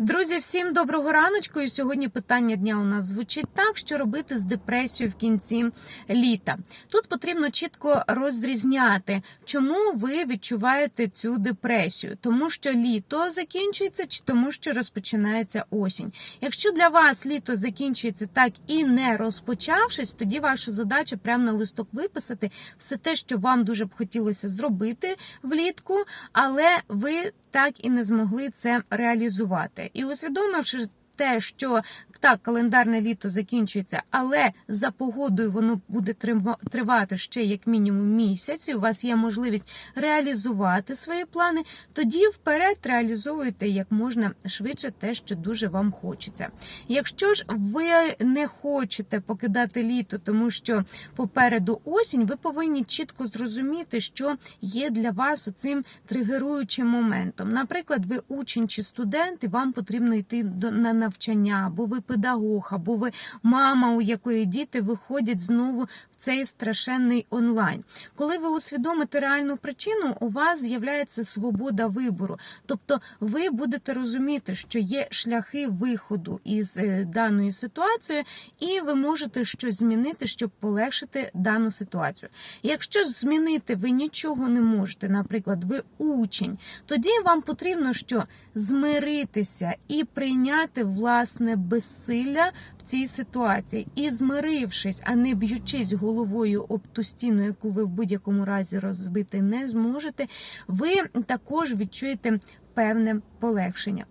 Друзі, всім доброго раночку. І сьогодні питання дня у нас звучить так: що робити з депресією в кінці літа. Тут потрібно чітко розрізняти, чому ви відчуваєте цю депресію, тому що літо закінчується, чи тому, що розпочинається осінь. Якщо для вас літо закінчується так і не розпочавшись, тоді ваша задача прямо на листок виписати все те, що вам дуже б хотілося зробити влітку, але ви так і не змогли це реалізувати. І усвідомивши те, що так, календарне літо закінчується, але за погодою воно буде трива- тривати ще як мінімум місяць. і У вас є можливість реалізувати свої плани. Тоді вперед реалізовуйте як можна швидше те, що дуже вам хочеться. Якщо ж ви не хочете покидати літо, тому що попереду осінь, ви повинні чітко зрозуміти, що є для вас цим тригеруючим моментом. Наприклад, ви учень чи студент, і вам потрібно йти на навчання, або ви педагог, або ви мама, у якої діти виходять знову в цей страшенний онлайн. Коли ви усвідомите реальну причину, у вас з'являється свобода вибору. Тобто ви будете розуміти, що є шляхи виходу із е, даної ситуації, і ви можете щось змінити, щоб полегшити дану ситуацію. Якщо змінити ви нічого не можете, наприклад, ви учень, тоді вам потрібно що змиритися і прийняти власне безсилля в цій ситуації. І змирившись, а не б'ючись головою об ту стіну, яку ви в будь-якому разі розбити не зможете, ви також відчуєте певне полегшення.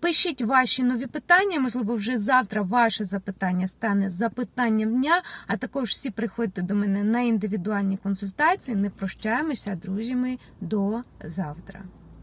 Пишіть ваші нові питання. Можливо, вже завтра ваше запитання стане запитанням дня. А також всі приходьте до мене на індивідуальні консультації. Не прощаємося, друзі мої, до завтра.